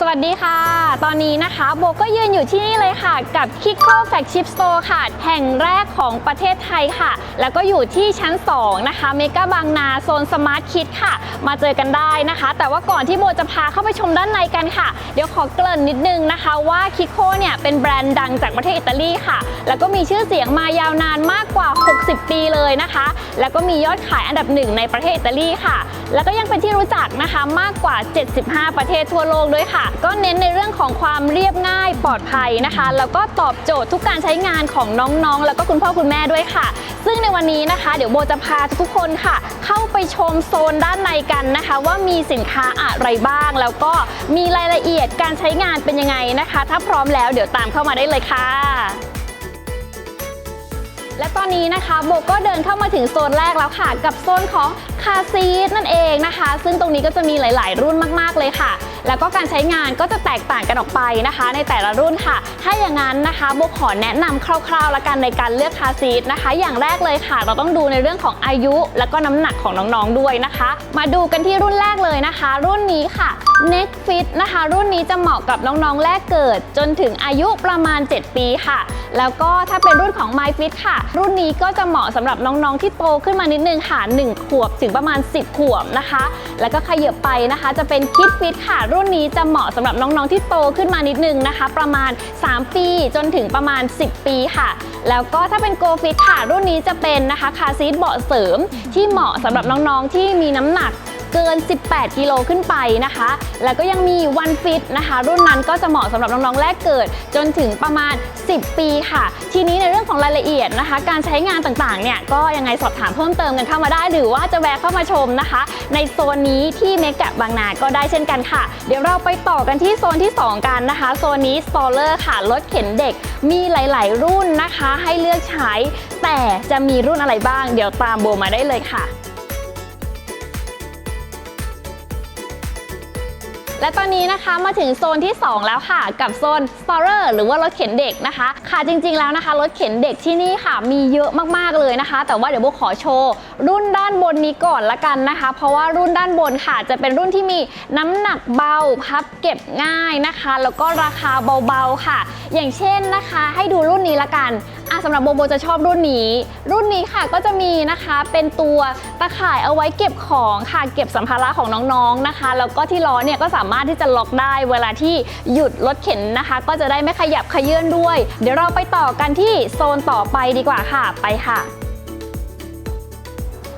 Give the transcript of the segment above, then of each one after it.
สวัสดีค่ะ ตอนนี้นะคะโบก็ยืนอยู่ที่นี่เลยค่ะ กับ Kiko Flagship Store ค่ะ แห่งแรกของประเทศไทยค่ะ แล้วก็อยู่ที่ชั้น 2 นะคะเมกาบางนาโซนสมาร์ทคิดค่ะ มาเจอกันได้นะคะ แต่ว่าก่อนที่โบจะพาเข้าไปชมด้านในกันค่ะ เดี๋ยวขอเกริ่นนิดนึงนะคะว่า Kiko เนี่ยเป็นแบรนด์ดังจากประเทศอิตาลีค่ะ แล้วก็มีชื่อเสียงมายาวนานมากกว่า 60 ปีเลยนะคะ แล้วก็มียอดขายอันดับหนึ่งในประเทศอิตาลีค่ะ แล้วก็ยังเป็นที่รู้จักนะคะมากกว่า 75 ประเทศทั่วโลกด้วยค่ะก็เน้นในเรื่องของความเรียบง่ายปลอดภัยนะคะ แล้วก็ตอบโจทย์ทุกการใช้งานของน้องๆ แล้วก็คุณพ่อคุณแม่ด้วยค่ะ ซึ่งในวันนี้นะคะ เดี๋ยวโบจะพาทุกคนค่ะ เข้าไปชมโซนด้านในกันนะคะ ว่ามีสินค้าอะไรบ้าง แล้วก็มีรายละเอียดการใช้งานเป็นยังไงนะคะ ถ้าพร้อมแล้วเดี๋ยวตามเข้ามาได้เลยค่ะ และตอนนี้นะคะโบก็เดินเข้ามาถึงโซนแรกแล้วค่ะ กับโซนของคาซีทนั่นเองนะคะ ซึ่งตรงนี้ก็จะมีหลาย ๆ รุ่นมาก ๆ เลยค่ะ แล้วก็การใช้งานก็จะแตกต่างกันออกไปนะคะ ในแต่ละรุ่นค่ะ ถ้าอย่างนั้นนะคะโบขอแนะนำคร่าว ๆ ละกันในการเลือกคาซีทนะคะ อย่างแรกเลยค่ะ เราต้องดูในเรื่องของอายุ แล้วก็น้ำหนักของน้อง ๆ ด้วยนะคะ มาดูกันที่รุ่นแรกเลยนะคะ รุ่นนี้ค่ะ Neck Fit นะคะ รุ่นนี้จะเหมาะกับน้องๆแรกเกิด จนถึงอายุประมาณ 7 ปีค่ะ แล้วก็ถ้าเป็นรุ่นของ My Fit ค่ะรุ่นนี้ก็จะเหมาะสำหรับน้องๆที่โตขึ้นมานิดนึงค่ะ1ขวบถึงประมาณ 10 ขวบนะคะ แล้วก็ขยับไปนะคะ จะเป็น Kid Fit ค่ะ รุ่นนี้จะเหมาะสำหรับน้องๆที่โตขึ้นมานิดนึงนะคะ ประมาณ 3 ปีจนถึงประมาณ 10 ปีค่ะ แล้วก็ถ้าเป็น Go Fit ค่ะ รุ่นนี้จะเป็นนะคะคาซีทเบาะเสริมที่เหมาะสำหรับน้องๆที่มีน้ำหนัก เกิน 18 กิโลขึ้นไปนะคะ แล้วก็ยังมี One Fit นะคะ รุ่นนั้นก็จะเหมาะสำหรับน้องๆแรกเกิด จนถึงประมาณ 10 ปีค่ะ ทีนี้ในเรื่องของรายละเอียดนะคะ การใช้งานต่างๆเนี่ยก็ยังไงสอบถามเพิ่มเติมกันเข้ามาได้ หรือว่าจะแวะเข้ามาชมนะคะ ในโซนนี้ที่เมกะบางนาก็ได้เช่นกันค่ะ เดี๋ยวเราไปต่อกันที่โซนที่ 2 กันนะคะ โซนนี้ Stroller ค่ะรถเข็นเด็กมีหลาย ๆ รุ่นนะคะ ให้เลือกใช้ แต่จะมีรุ่นอะไรบ้าง เดี๋ยวตามโบมาได้เลยค่ะ และตอนนี้นะคะมาถึงโซนที่ 2 แล้วค่ะ กับโซน s t o r e r หรือว่ารถเข็นเด็กนะคะ ค่ะจริงๆแล้วนะคะ รถเข็นเด็กที่นี่ค่ะ มีเยอะมากๆเลยนะคะ แต่ว่าเดี๋ยวโบขอโชว์รุ่นด้านบนนี้ก่อนละกันนะคะ เพราะว่ารุ่นด้านบนค่ะจะเป็นรุ่นที่มีน้ำหนักเบาพับเก็บง่ายนะคะ แล้วก็ราคาเบาๆค่ะ อย่างเช่นนะคะ ให้ดูรุ่นนี้ละกันอะสำหรับโบโบจะชอบรุ่นนี้ รุ่นนี้ค่ะก็จะมีนะคะเป็นตัวตะข่ายเอาไว้เก็บของค่ะเก็บสัมภาระของน้องๆนะคะ แล้วก็ที่ล้อเนี่ยก็สามารถที่จะล็อกได้ เวลาที่หยุดรถเข็นนะคะ ก็จะได้ไม่ขยับขยื่นด้วย เดี๋ยวเราไปต่อกันที่โซนต่อไปดีกว่าค่ะไปค่ะ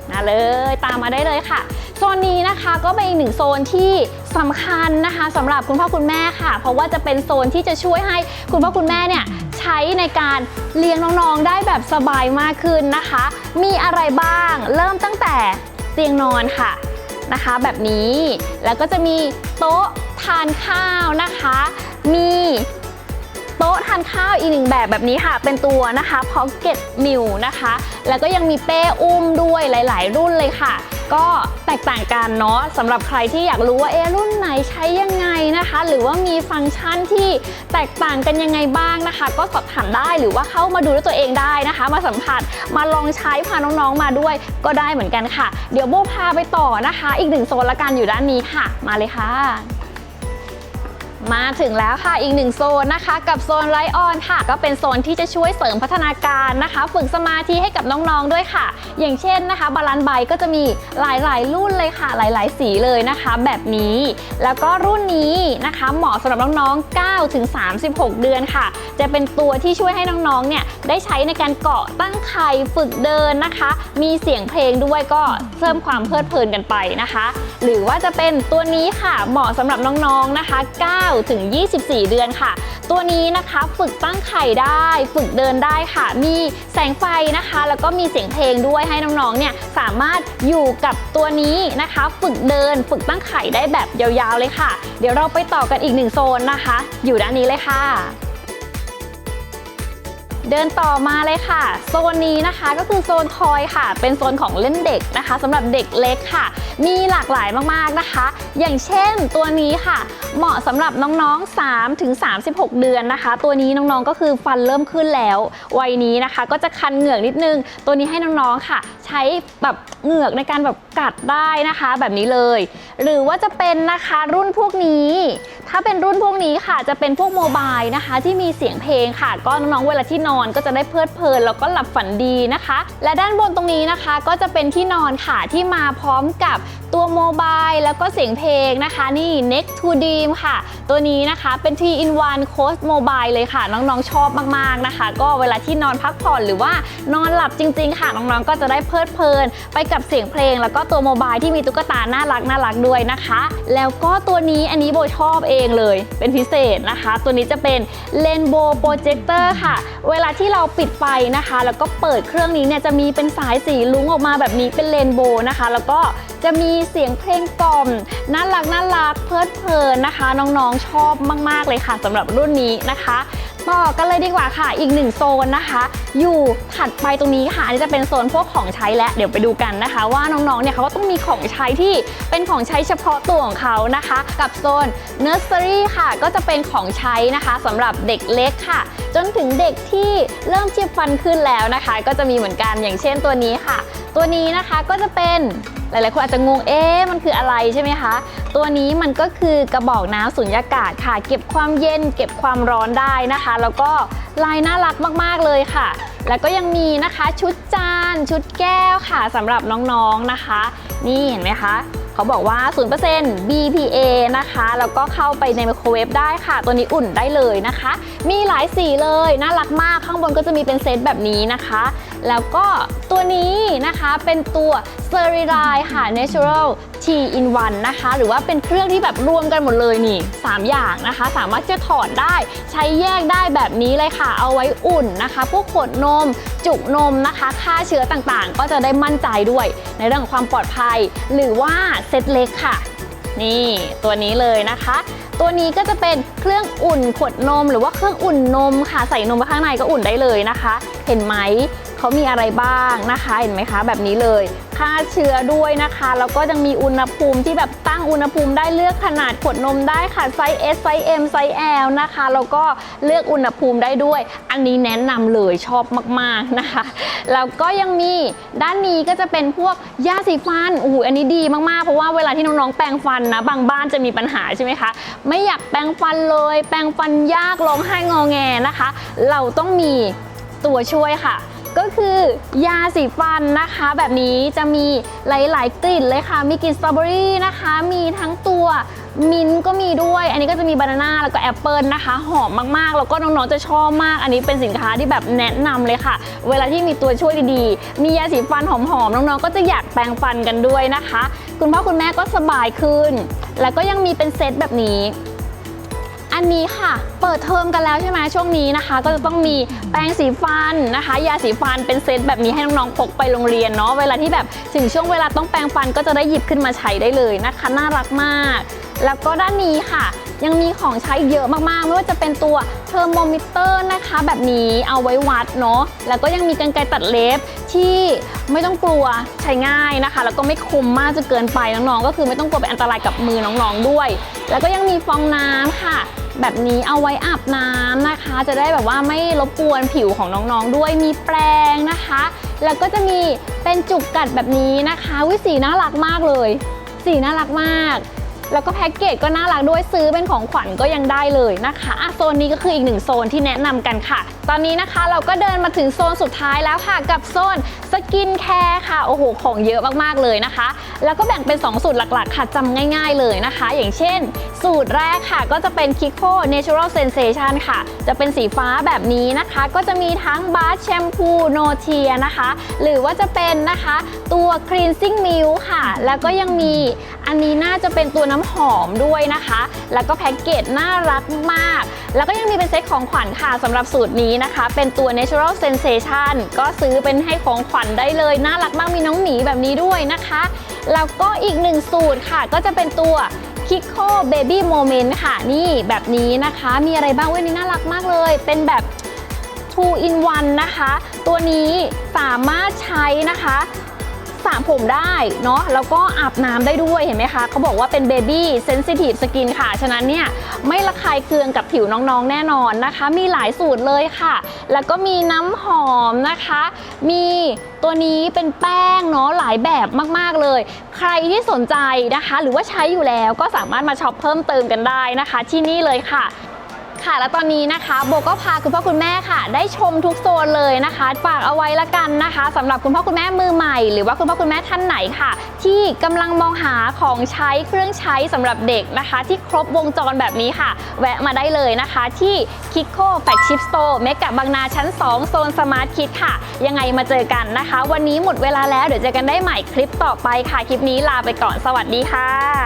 มาเลยตามมาได้เลยค่ะโซนนี้นะคะก็เป็นอีกหนึ่งโซนที่สำคัญนะคะสำหรับคุณพ่อคุณแม่ค่ะ เพราะว่าจะเป็นโซนที่จะช่วยให้คุณพ่อคุณแม่เนี่ย ใช้ในการเลี้ยงน้องๆ ได้แบบสบายมากขึ้นนะคะ มีอะไรบ้าง เริ่มตั้งแต่เตียงนอนค่ะนะคะ แบบนี้แล้วก็จะมีโต๊ะทานข้าวนะคะ มี โต๊ะทานข้าวอีกหนึ่งแบบแบบนี้ค่ะ เป็นตัวนะคะ Pocket Meal นะคะ แล้วก็ยังมีเป้อุ้มด้วยหลาย ๆ รุ่นเลยค่ะ ก็แตกต่างกันเนาะสำหรับใครที่อยากรู้ว่าเอรุ่นไหนใช้ยังไงนะคะ หรือว่ามีฟังก์ชันที่แตกต่างกันยังไงบ้างนะคะ ก็สอบถามได้หรือว่าเข้ามาดูด้วยตัวเองได้นะคะ มาสัมผัสมาลองใช้พาน้องๆมาด้วยก็ได้เหมือนกันค่ะ เดี๋ยวโบพาไปต่อนะคะ อีกหนึ่งโซนละกันอยู่ด้านนี้ค่ะ มาเลยค่ะ มาถึงแล้วค่ะอีกหนึ่งโซนนะคะกับโซนไลออนค่ะ ก็เป็นโซนที่จะช่วยเสริมพัฒนาการนะคะ ฝึกสมาธิให้กับน้องๆด้วยค่ะ อย่างเช่นนะคะบาลานไบก็จะมีหลายๆ รุ่นเลยค่ะ หลายๆ สีเลยนะคะ แบบนี้ แล้วก็รุ่นนี้นะคะ เหมาะสำหรับน้องๆ9ถึง36 เดือนค่ะ จะเป็นตัวที่ช่วยให้น้องๆเนี่ยได้ใช้ในการเกาะตั้งไข่ฝึกเดินนะคะ มีเสียงเพลงด้วยก็เพิ่มความเพลิดเพลินกันไปนะคะ หรือว่าจะเป็นตัวนี้ค่ะเหมาะสำหรับน้องๆนะคะ9ถึง 24 เดือนค่ะ ตัวนี้นะคะฝึกตั้งไข่ได้ ฝึกเดินได้ค่ะ มีแสงไฟนะคะ แล้วก็มีเสียงเพลงด้วยให้น้องๆ เนี่ยสามารถอยู่กับตัวนี้นะคะ ฝึกเดินฝึกตั้งไข่ได้แบบยาวๆเลยค่ะ เดี๋ยวเราไปต่อกันอีกหนึ่งโซนนะคะ อยู่ด้านนี้เลยค่ะ เดินต่อมาเลยค่ะ โซนนี้นะคะก็คือโซนทอยค่ะ เป็นโซนของเล่นเด็กนะคะสำหรับเด็กเล็กค่ะ มีหลากหลายมากๆนะคะ อย่างเช่นตัวนี้ค่ะ เหมาะสำหรับน้องๆ3ถึง36 เดือนนะคะ ตัวนี้น้องๆก็คือฟันเริ่มขึ้นแล้ว วัยนี้นะคะ ก็จะคันเหงือกนิดนึง ตัวนี้ให้น้องๆค่ะ ใช้แบบเหงือกในการแบบกัดได้นะคะ แบบนี้เลย หรือว่าจะเป็นนะคะรุ่นพวกนี้ ถ้าเป็นรุ่นพวกนี้ค่ะจะเป็นพวกโมบายนะคะ ที่มีเสียงเพลงค่ะ ก็น้องๆเวลาที่นอนก็จะได้เพลิดเพลินแล้วก็หลับฝันดีนะคะ และด้านบนตรงนี้นะคะ ก็จะเป็นที่นอนค่ะที่มาพร้อมกับตัวโมบายแล้วก็เสียงเพลงนะคะนี่ Next to Dream ค่ะ ตัวนี้นะคะเป็น t in 1 Coast Mobile เลยค่ะ น้องๆชอบมากๆนะคะ ก็เวลาที่นอนพักผ่อนหรือว่านอนหลับจริง ๆ ค่ะ น้องๆก็จะได้เพลิดเพลิน ไปกับเสียงเพลง แล้วก็ตัวโมบายที่มีตุ๊กตาน่ารักน่ารักด้วยนะคะ แล้วก็ตัวนี้อันนี้โบชอบเองเลย เป็นพิเศษนะคะ ตัวนี้จะเป็น Rainbow Projector ค่ะ เวลาที่เราปิดไฟนะคะ แล้วก็เปิดเครื่องนี้เนี่ยจะมีเป็นสายสีลุ้งออกมาแบบนี้เป็นเรนโบว์นะคะ แล้วก็ จะมีเสียงเพลงกล่อมน่ารักน่ารักเพลิดเพลินนะคะ น้องๆชอบมาก ๆ เลยค่ะสำหรับรุ่นนี้นะคะต่อกันเลยดีกว่าค่ะอีกหนึ่งโซนนะคะ อยู่ถัดไปตรงนี้ค่ะอันนี้จะเป็นโซนพวกของใช้และเดี๋ยวไปดูกันนะคะ ว่าน้องๆเนี่ยเขาก็ต้องมีของใช้ที่เป็นของใช้เฉพาะตัวของเขานะคะ กับโซนเนอร์เซอรี่ค่ะ ก็จะเป็นของใช้นะคะสำหรับเด็กเล็กค่ะ จนถึงเด็กที่เริ่มชีพฟันขึ้นแล้วนะคะ ก็จะมีเหมือนกันอย่างเช่นตัวนี้ค่ะ ตัวนี้นะคะก็จะเป็น หลายๆคนอาจจะงงเอ๊ะมันคืออะไรใช่ไหมคะ ตัวนี้มันก็คือกระบอกน้ำสุญญากาศค่ะ เก็บความเย็น เก็บความร้อนได้นะคะ แล้วก็ลายน่ารักมากๆเลยค่ะ แล้วก็ยังมีนะคะชุดจาน ชุดแก้วค่ะสำหรับน้องๆนะคะ นี่เห็นไหมคะเขาบอกว่า 0% BPA นะคะ แล้วก็เข้าไปในไมโครเวฟได้ค่ะ ตัวนี้อุ่นได้เลยนะคะ มีหลายสีเลย น่ารักมาก ข้างบนก็จะมีเป็นเซตแบบนี้นะคะ แล้วก็ ตัวนี้นะคะเป็นตัว s e r i l i ค่ะ Natural T in 1นะคะ หรือว่าเป็นเครื่องที่แบบรวมกันหมดเลยนี่ 3 อย่างนะคะ สามารถจะถอดได้ใช้แยกได้แบบนี้เลยค่ะ เอาไว้อุ่นนะคะ พวกขวดนม จุกนมนะคะฆ่าเชื้อต่างๆ ก็จะได้มั่นใจด้วย ในเรื่องของความปลอดภัย หรือว่าเซตเล็กค่ะ นี่ตัวนี้เลยนะคะตัวนี้ก็จะเป็นเครื่องอุ่นขวดนม หรือว่าเครื่องอุ่นนมค่ะใส่นมไปข้างในก็อุ่นได้เลยนะคะ เห็นไหม เขามีอะไรบ้างนะคะเห็นไหมคะแบบนี้เลยฆ่าเชื้อด้วยนะคะแล้วก็ยังมีอุณหภูมิที่แบบตั้งอุณหภูมิได้เลือกขนาดขวดนมได้ค่ะไซส์ S ไซส์ M ไซส์ L นะคะแล้วก็เลือกอุณหภูมิได้ด้วย อันนี้แนะนำเลยชอบมากๆนะคะแล้วก็ยังมีด้านนี้ก็จะเป็นพวกยาสีฟันโอ้อันนี้ดีมากๆเพราะว่าเวลาที่น้องๆแปรงฟันนะบางบ้านจะมีปัญหาใช่ไหมคะไม่อยากแปรงฟันเลย แปรงฟันยากร้องไห้งอแงนะคะ เราต้องมีตัวช่วยค่ะ ก็คือยาสีฟันนะคะ แบบนี้จะมีหลาย ๆ กลิ่นเลยค่ะ มีกลิ่นสตรอเบอรี่นะคะ มีทั้งตัวมิ้นก็มีด้วย อันนี้ก็จะมีบานาน่าแล้วก็แอปเปิลนะคะ หอมมากๆ แล้วก็น้องๆจะชอบมาก อันนี้เป็นสินค้าที่แบบแนะนำเลยค่ะ เวลาที่มีตัวช่วยดีๆ มียาสีฟันหอมๆ น้องๆ ก็จะอยากแปรงฟันกันด้วยนะคะ คุณพ่อคุณแม่ก็สบายขึ้น แล้วก็ยังมีเป็นเซตแบบนี้ อันนี้ค่ะ เปิดเทอมกันแล้วใช่ไหมช่วงนี้นะคะ ก็จะต้องมีแปรงสีฟันนะคะ ยาสีฟันเป็นเซตแบบนี้ให้น้องๆพกไปโรงเรียนเนาะเวลาที่แบบถึงช่วงเวลาต้องแปรงฟันก็จะได้หยิบขึ้นมาใช้ได้เลยนะคะ น่ารักมาก แล้วก็ด้านนี้ค่ะ ยังมีของใช้เยอะมากๆ ไม่ว่าจะเป็นตัวเทอร์โมมิเตอร์นะคะ แบบนี้เอาไว้วัดเนาะแล้วก็ยังมีกรรไกรตัดเล็บที่ไม่ต้องกลัวใช้ง่ายนะคะ แล้วก็ไม่คมมากจนเกินไปน้องๆ ก็คือไม่ต้องกลัวเป็นอันตรายกับมือน้องๆด้วย แล้วก็ยังมีฟองน้ำค่ะ แบบนี้เอาไว้อาบน้ำนะคะ จะได้แบบว่าไม่รบกวนผิวของน้องๆด้วยมีแปรงนะคะ แล้วก็จะมีเป็นจุกกัดแบบนี้นะคะวิสีน่ารักมากเลย สีน่ารักมาก แล้วก็แพ็กเกจก็น่ารักด้วยซื้อเป็นของขวัญก็ยังได้เลยนะคะอะโซนนี้ก็คืออีกหนึ่งโซนที่แนะนำกันค่ะ ตอนนี้นะคะเราก็เดินมาถึงโซนสุดท้ายแล้วค่ะ กับโซนสกินแคร์ค่ะ โอ้โห ของเยอะมากๆเลยนะคะ แล้วก็แบ่งเป็น 2 สูตรหลักๆ ค่ะจำง่ายๆเลยนะคะ อย่างเช่น สูตรแรกค่ะก็จะเป็น Kiko Natural Sensation ค่ะ จะเป็นสีฟ้าแบบนี้นะคะ ก็จะมีทั้งบาร์แชมพูโนเทียนะคะ หรือว่าจะเป็นนะคะตัว Cleansing Milk ค่ะ แล้วก็ยังมีอันนี้น่าจะเป็นตัวน้ำหอมด้วยนะคะ แล้วก็แพ็กเกจน่ารักมาก แล้วก็ยังมีเป็นเซ็ตของขวัญค่ะสำหรับสูตรนี้นะคะ เป็นตัว Natural Sensation ก็ซื้อเป็นให้ของขวัญได้เลย น่ารักมากมีน้องหมีแบบนี้ด้วยนะคะ แล้วก็อีกหนึ่งสูตรค่ะ ก็จะเป็นตัว Kiko Baby Moment ค่ะ นี่แบบนี้นะคะ มีอะไรบ้างเว้ยนี่น่ารักมากเลย เป็นแบบ 2 in 1 นะคะ ตัวนี้สามารถใช้นะคะ ระผมได้เนาะแล้วก็อาบน้ำได้ด้วยเห็นไหมคะเขาบอกว่าเป็น Baby Sensitive Skin ค่ะ ฉะนั้นเนี่ยไม่ระคายเคืองกับผิวน้องๆ แน่นอนนะคะ มีหลายสูตรเลยค่ะ แล้วก็มีน้ำหอมนะคะ มีตัวนี้เป็นแป้งเนาะหลายแบบมากๆเลย ใครที่สนใจนะคะ หรือว่าใช้อยู่แล้วก็สามารถมาช็อปเพิ่มเติมกันได้นะคะ ที่นี่เลยค่ะ ค่ะ และตอนนี้นะคะ โบก็พาคุณพ่อคุณแม่ค่ะ ได้ชมทุกโซนเลยนะคะ ฝากเอาไว้ละกันนะคะสำหรับคุณพ่อคุณแม่มือใหม่ หรือว่าคุณพ่อคุณแม่ท่านไหนค่ะ ที่กำลังมองหาของใช้เครื่องใช้สำหรับเด็กนะคะ ที่ครบวงจรแบบนี้ค่ะ แวะมาได้เลยนะคะ ที่ Kiko Flagship Store เมกะบางนาชั้น 2 โซนสมาร์ทคิดค่ะ ยังไงมาเจอกันนะคะ วันนี้หมดเวลาแล้วเดี๋ยวเจอกันได้ใหม่คลิปต่อไปค่ะคลิปนี้ลาไปก่อนสวัสดีค่ะ